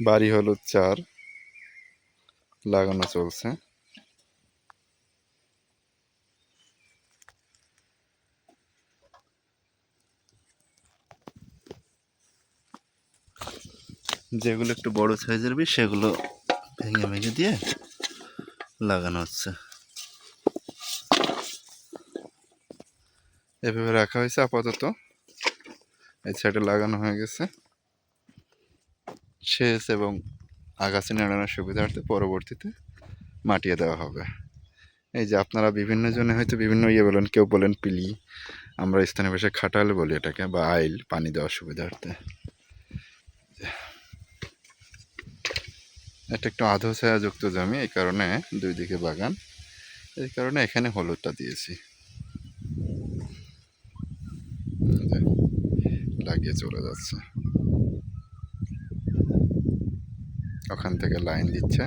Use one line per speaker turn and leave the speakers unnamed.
বাড়ি হলুদ চার, লাগানো চলছে। যেগুলো একটু বড় সাইজের বীজ সেগুলো ভেঙে ভেঙে দিয়ে লাগানো হচ্ছে। এভাবে রাখা হয়েছে আপাতত। এই সাইডে লাগানো হয়ে গেছে। সেচ এবং আগাছা নাড়ানোর সুবিধার্থে পরবর্তীতে মাটিয়ে দেওয়া হবে। এই যে আপনারা বিভিন্ন জনে হয়তো বিভিন্ন ইয়ে বলেন, কেউ বলেন পিলি, আমরা স্থানীয় ভাষায় খাটাল বলি এটাকে, বা আইল, পানি দেওয়ার সুবিধার্থে। এটা একটু আধো ছায়াযুক্ত জমি, এই কারণে দুই দিকে বাগান। এই কারণে এখানে হলুদটা দিয়েছি। লাগিয়ে চলে যাচ্ছে। ওখান থেকে লাইন দিচ্ছে।